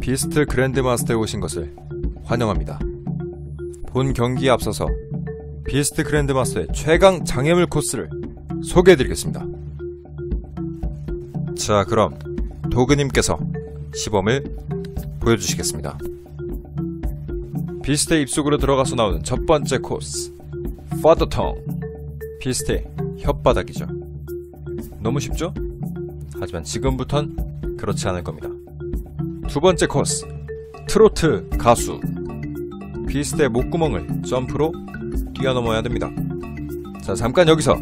비스트 그랜드마스터에 오신 것을 환영합니다. 본 경기에 앞서서 비스트 그랜드마스터의 최강 장애물 코스를 소개해드리겠습니다. 자, 그럼 도그님께서 시범을 보여주시겠습니다. 비스트의 입속으로 들어가서 나오는 첫 번째 코스 파더텅 비스트의 혓바닥이죠. 너무 쉽죠? 하지만 지금부턴 그렇지 않을 겁니다. 두 번째 코스 트로트 가수 비스트의 목구멍을 점프로 뛰어넘어야 됩니다. 자 잠깐 여기서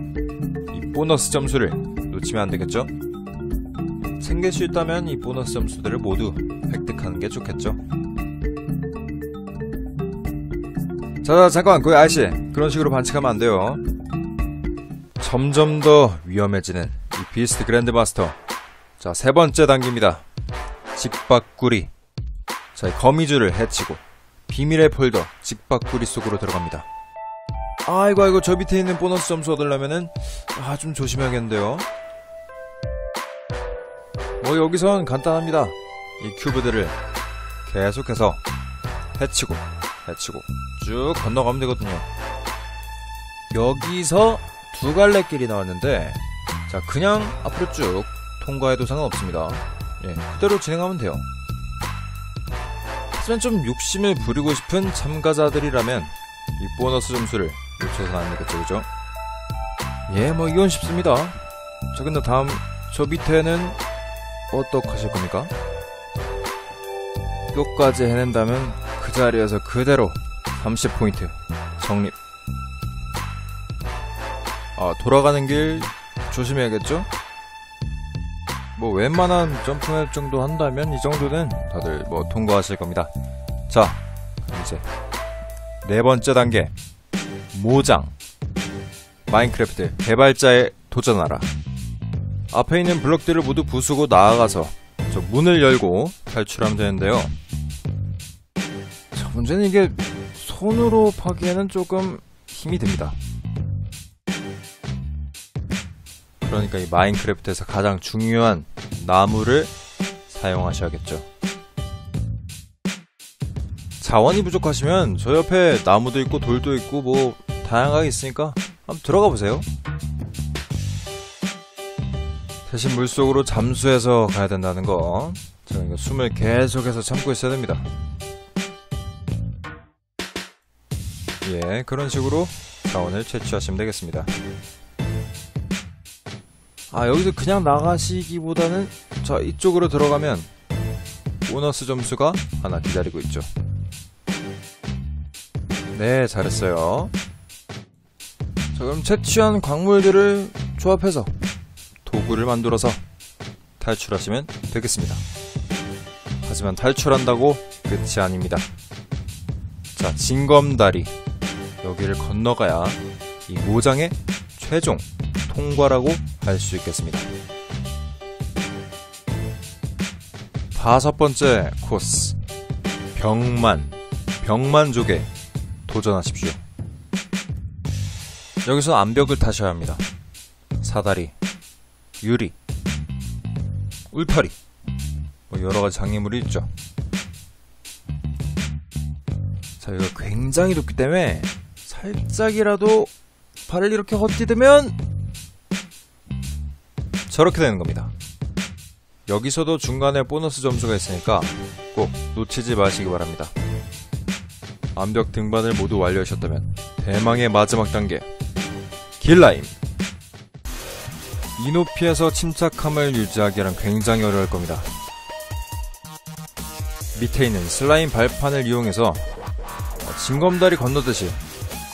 이 보너스 점수를 놓치면 안 되겠죠? 챙길 수 있다면 이 보너스 점수들을 모두 획득하는 게 좋겠죠? 자 잠깐 그 아저씨 그런 식으로 반칙하면 안 돼요. 점점 더 위험해지는 이 비스트 그랜드마스터 자 세 번째 단계입니다. 직박구리 자, 이 거미줄을 해치고 비밀의 폴더 직박구리 속으로 들어갑니다. 아이고 아이고 저 밑에 있는 보너스 점수 얻으려면은 아 좀 조심해야겠는데요. 뭐 여기선 간단합니다. 이 큐브들을 계속해서 해치고 해치고 쭉 건너가면 되거든요. 여기서 두 갈래 길이 나왔는데 자 그냥 앞으로 쭉 통과해도 상관없습니다. 예, 그대로 진행하면 돼요. 하지만 좀 욕심을 부리고 싶은 참가자들이라면 이 보너스 점수를 놓쳐서는 안 되겠죠, 그죠? 예, 뭐 이건 쉽습니다. 자, 근데 다음 저 밑에는 어떡하실 겁니까? 끝까지 해낸다면 그 자리에서 그대로 30포인트 적립. 아, 돌아가는 길 조심해야겠죠? 뭐 웬만한 점프맵 정도 한다면 이 정도는 다들 뭐 통과하실 겁니다. 자, 이제 네 번째 단계 모장 마인크래프트 개발자에 도전하라. 앞에 있는 블럭들을 모두 부수고 나아가서 저 문을 열고 탈출하면 되는데요. 자, 문제는 이게 손으로 파기에는 조금 힘이 듭니다. 그러니까 이 마인크래프트에서 가장 중요한 나무를 사용하셔야겠죠. 자원이 부족하시면 저 옆에 나무도 있고 돌도 있고 뭐 다양하게 있으니까 한번 들어가 보세요. 대신 물속으로 잠수해서 가야 된다는 거. 저는 이거 숨을 계속해서 참고 있어야 됩니다. 예, 그런 식으로 자원을 채취하시면 되겠습니다. 아 여기서 그냥 나가시기보다는 자 이쪽으로 들어가면 보너스 점수가 하나 기다리고 있죠. 네 잘했어요. 자 그럼 채취한 광물들을 조합해서 도구를 만들어서 탈출하시면 되겠습니다. 하지만 탈출한다고 끝이 아닙니다. 자 징검다리. 여기를 건너가야 이 모장의 최종 통과라고 할 수 있겠습니다. 다섯 번째 코스 병만 병만족에 도전하십시오. 여기서 암벽을 타셔야 합니다. 사다리, 유리, 울타리 뭐 여러 가지 장애물이 있죠. 자, 이거 굉장히 높기 때문에 살짝이라도 발을 이렇게 헛디디면 저렇게 되는 겁니다. 여기서도 중간에 보너스 점수가 있으니까 꼭 놓치지 마시기 바랍니다. 암벽 등반을 모두 완료하셨다면 대망의 마지막 단계 길라임 이 높이에서 침착함을 유지하기란 굉장히 어려울 겁니다. 밑에 있는 슬라임 발판을 이용해서 징검다리 건너듯이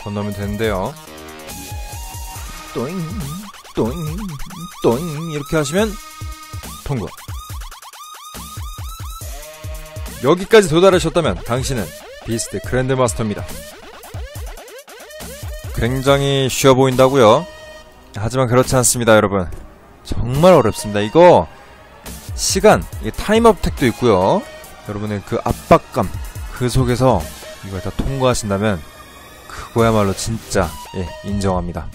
건너면 되는데요. 또잉 또잉 또잉 이렇게 하시면 통과. 여기까지 도달하셨다면 당신은 비스트 그랜드마스터입니다. 굉장히 쉬워 보인다고요? 하지만 그렇지 않습니다, 여러분. 정말 어렵습니다. 이거 시간, 타임업 택도 있고요. 여러분의 그 압박감, 그 속에서 이걸 다 통과하신다면 그거야말로 진짜 예, 인정합니다.